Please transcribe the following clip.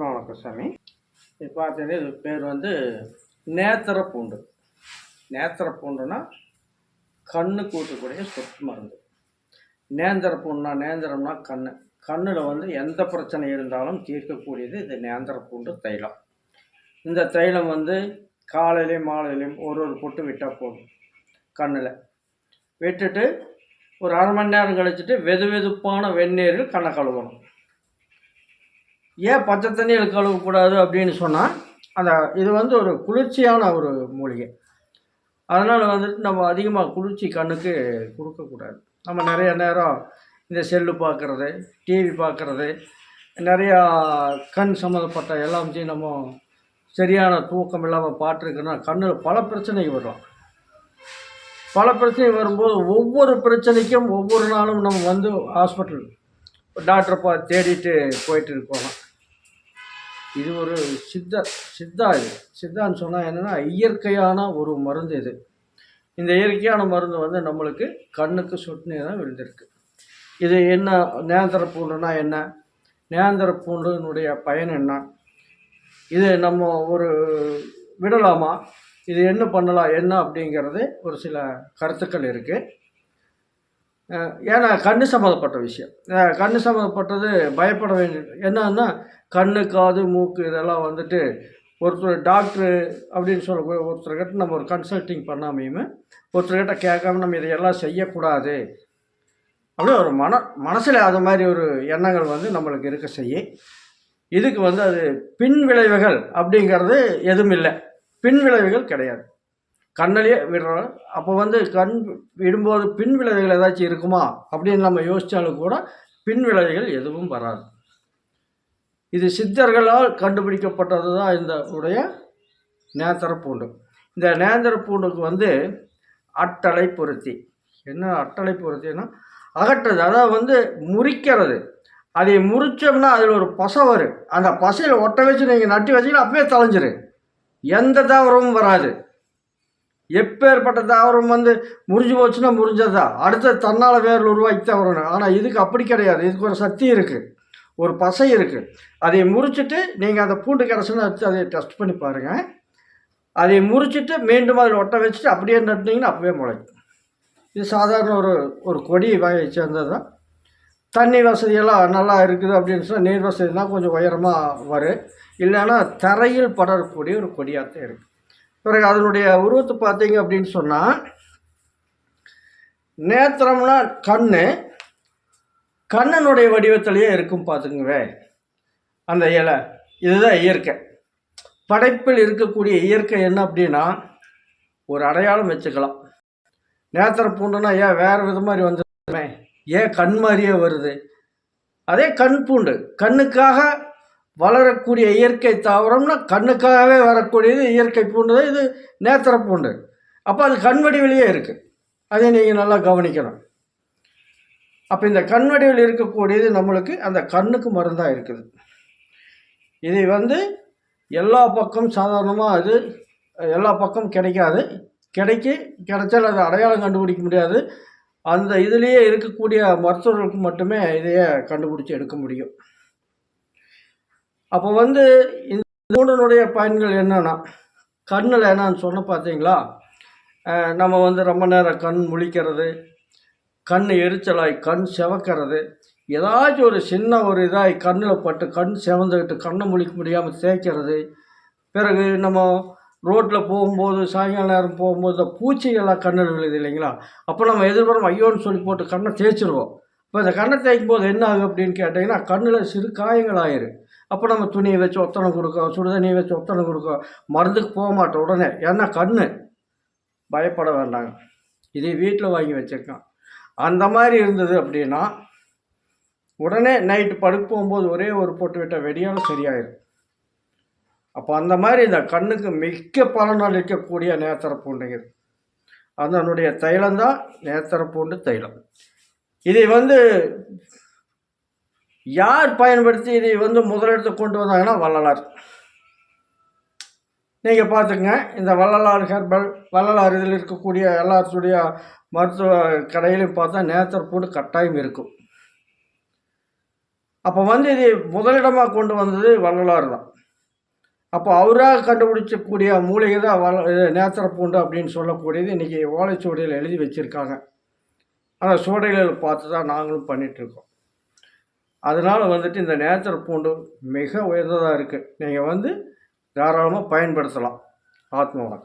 எல்லாருக்கும் வணக்கம் சாமி. இது பார்த்தீங்கன்னா இது பேர் வந்து நேத்திர பூண்டு நேத்திர பூண்டுனா கண்ணுக்கு கூட்டக்கூடிய சொத்து மருந்து. நேந்திர பூண்டுனா நேந்திரம்னா கண்ணு. கண்ணில் வந்து எந்த பிரச்சனை இருந்தாலும் தீர்க்கக்கூடியது இது நேந்திர பூண்டு தைலம். இந்த தைலம் வந்து காலையிலையும் மாலையிலையும் ஒரு ஒரு பொட்டு விட்டால் போதும் கண்ணில். விட்டுட்டு ஒரு அரை மணி நேரம் கழிச்சிட்டு வெது வெதுப்பான வெந்நீரில் கண்ணை கழுவணும். ஏன் பச்சை தண்ணியில் கழுவக்கூடாது அப்படின்னு சொன்னால் அந்த இது வந்து ஒரு குளிர்ச்சியான ஒரு மூலிகை. அதனால் வந்துட்டு நம்ம அதிகமாக குளிர்ச்சி கண்ணுக்கு கொடுக்கக்கூடாது நம்ம நிறைய நேரம் இந்த செல்லு பார்க்குறது டிவி பார்க்குறது நிறையா கண் சம்மந்தப்பட்ட எல்லாத்தையும் நம்ம சரியான தூக்கம் இல்லாமல் பார்த்துருக்கோன்னா கண்ணில் பல பிரச்சனைகள் வரும். பல பிரச்சனை வரும்போது ஒவ்வொரு பிரச்சனைக்கும் ஒவ்வொரு நாளும் நம்ம வந்து ஹாஸ்பிட்டல் டாக்டரை பா தேடிட்டு போயிட்டு இருக்கோம் இது ஒரு சித்த சித்தா இது. சித்தான்னு சொன்னால் என்னென்னா இயற்கையான ஒரு மருந்து இது. இந்த இயற்கையான மருந்து வந்து நம்மளுக்கு கண்ணுக்கு சொட்டு தான் விழுந்திருக்கு. இது என்ன நேந்திர பூண்டுனா என்ன? நேந்திர பூண்டுனுடைய பயன் என்ன? இது நம்ம ஒரு விடலாமா? இது என்ன பண்ணலாம்? என்ன அப்படிங்கிறது ஒரு சில கருத்துக்கள் இருக்குது ஏன்னா கண் சம்மந்தப்பட்ட விஷயம். கண் சம்மந்தப்பட்டது பயப்பட வேண்டியது என்னன்னா கண்ணு காது மூக்கு இதெல்லாம் வந்துட்டு ஒருத்தர் டாக்டரு அப்படின்னு சொல்லக்கூடிய ஒருத்தர்கிட்ட நம்ம ஒரு கன்சல்ட்டிங் பண்ணாமையுமே ஒருத்தர்கிட்ட கேட்காம நம்ம இதையெல்லாம் செய்யக்கூடாது. அப்படியே ஒரு மன மனசில் அது மாதிரி ஒரு எண்ணங்கள் வந்து நம்மளுக்கு இருக்க செய்ய இதுக்கு வந்து அது பின் விளைவுகள் அப்படிங்கிறது எதுவும் இல்லை. பின் விளைவுகள் கிடையாது. கண்ணுலேயே விடுறோம். அப்போ வந்து கண் விடும்போது பின் விளைவுகள் ஏதாச்சும் இருக்குமா? அப்படின்னு நம்ம யோசித்தாலும் கூட பின் விளைவுகள் எதுவும் வராது. இது சித்தர்களால் கண்டுபிடிக்கப்பட்டது தான் இந்த உடைய நேந்திர பூண்டு. இந்த நேந்திர பூண்டுக்கு வந்து அட்டளை பொருத்தி. என்ன அட்டளை பொருத்தின்னா அகற்றுறது அதாவது வந்து முறிக்கிறது. அதை முறிச்சோம்னா அதில் ஒரு பசை வரும். அந்த பசையில் ஒட்ட வச்சு நீங்கள் நட்டி வச்சிங்கன்னா அப்பவே தொலைஞ்சிரு எந்த தவறவும் வராது. எப்பேற்பட்டது தாவரம் வந்து முறிஞ்சு போச்சுன்னா முறிஞ்சதா? அடுத்த தன்னால் வேறு உருவாக்கி தான் வரணும் ஆனால் இதுக்கு அப்படி கிடையாது. இதுக்கு ஒரு சக்தி இருக்குது ஒரு பசை இருக்குது அதை முறிச்சிட்டு நீங்கள் அந்த பூண்டு கிடச்சுன்னு எடுத்து அதை டெஸ்ட் பண்ணி பாருங்கள் அதை முறிச்சிட்டு மீண்டும் அதில் ஒட்ட வச்சுட்டு அப்படியே நட்டினீங்கன்னா அப்பவே முளைக்கும். இது சாதாரண ஒரு ஒரு கொடி வகையை சேர்ந்தது தான் தண்ணி வசதியெல்லாம் நல்லா இருக்குது அப்படின்னு சொன்னால் நீர் வசதினா கொஞ்சம் உயரமாக வரும். இல்லைன்னா தரையில் படரக்கூடிய ஒரு கொடியாக தான் இருக்குது பிறகு அதனுடைய உருவத்தை பார்த்தீங்க அப்படின்னு சொன்னால் நேத்திரம்னா கண்ணு கண்ணனுடைய வடிவத்திலேயே இருக்கும் பார்த்துக்குவே அந்த இலை இதுதான் இயற்கை. படைப்பில் இருக்கக்கூடிய இயற்கை என்ன அப்படின்னா ஒரு அடையாளம் வச்சுக்கலாம். நேத்திர பூண்டுனா ஏன் வேறு வித மாதிரி வந்துருமே? ஏன் கண் மாதிரியே வருது? அதே கண் பூண்டு கண்ணுக்காக வளரக்கூடிய இயற்கை தாவரம்னா கண்ணுக்காகவே வரக்கூடியது இயற்கை பூண்டு தான் இது நேத்திர பூண்டு. அப்போ அது கண் வடிவிலேயே இருக்குது அதை நீங்கள் நல்லா கவனிக்கணும். அப்போ இந்த கண் வடிவில் இருக்கக்கூடியது நம்மளுக்கு அந்த கண்ணுக்கு மருந்தாக இருக்குது. இதை வந்து எல்லா பக்கம் சாதாரணமாக அது எல்லா பக்கம் கிடைக்காது. கிடைக்கி கிடைச்சால் அதை அடையாளம் கண்டுபிடிக்க முடியாது. அந்த இதுலேயே இருக்கக்கூடிய மருத்துவர்களுக்கு மட்டுமே இதையே கண்டுபிடிச்சி எடுக்க முடியும். அப்போ வந்து இந்த மூடனுடைய பயன்கள் என்னென்னா கண்ணில் என்னன்னு சொன்ன பார்த்தீங்களா நம்ம வந்து ரொம்ப நேரம் கண் முழிக்கிறது கண் எரிச்சலாய் கண் செவக்கிறது ஏதாச்சும் ஒரு சின்ன ஒரு இதாகி கண்ணில் பட்டு கண் செவந்துக்கிட்டு கண்ணை முழிக்க முடியாமல் தேய்க்கிறது பிறகு நம்ம ரோட்டில் போகும்போது சாயங்கால நேரம் போகும்போது இந்த பூச்சிகள்லாம் கண்ணில் விழுது இல்லைங்களா? அப்போ நம்ம எதிர்பார்ப்போம் ஐயோன்னு சொல்லி போட்டு கண்ணை தேய்ச்சிருவோம். இப்போ இந்த கண்ணை தேய்க்கும் போது என்ன ஆகும் அப்படின்னு கேட்டிங்கன்னா கண்ணில் சிறு காயங்கள் ஆயிரும் அப்போ நம்ம துணியை வச்சு ஒத்தனை கொடுக்கோம் சுடுதண்ணியை வச்சு ஒத்தனை கொடுக்கோம் மருந்துக்கு போக மாட்டோம் உடனே. ஏன்னா கண் பயப்பட வேண்டாங்க. இதே வீட்டில் வாங்கி வச்சுருக்கோம். அந்த மாதிரி இருந்தது அப்படின்னா உடனே நைட்டு படுக்க போகும்போது ஒரே ஒரு போட்டு விட்டால் வெடியாலும் சரியாயிடும் அப்போ அந்த மாதிரி இந்த கண்ணுக்கு மிக்க பலன் அளிக்கக்கூடிய நேத்திர பூண்டுங்க அதனுடைய தைலம் தான். நேத்திர பூண்டு தைலம். இதை வந்து யார் பயன்படுத்தி இதை வந்து முதலிடத்தை கொண்டு வந்தாங்கன்னா வள்ளலார். நீங்கள் பார்த்துக்கங்க இந்த வள்ளலார் ஹெர்பல் வள்ளலார் இதில் இருக்கக்கூடிய எல்லாத்துடைய மருத்துவ கடையிலையும் பார்த்தா நேத்தர் பூண்டு கட்டாயம் இருக்கும். அப்போ வந்து இது முதலிடமாக கொண்டு வந்தது வள்ளலார் தான். அப்போ அவராக கண்டுபிடிச்சக்கூடிய மூலிகை தான் வ நேத்திர பூண்டு அப்படின்னு சொல்லக்கூடியது இன்றைக்கி ஓலைச்சுவடியில் எழுதி வச்சுருக்காங்க. ஆனால் சுவடிகளில் பார்த்து தான் நாங்களும் பண்ணிகிட்ருக்கோம் அதனால் வந்துட்டு இந்த நேச்சர் பூண்டு மிக உயர்ந்ததாக இருக்குது நீங்கள் வந்து தாராளமாக பயன்படுத்தலாம். ஆத்மவளம்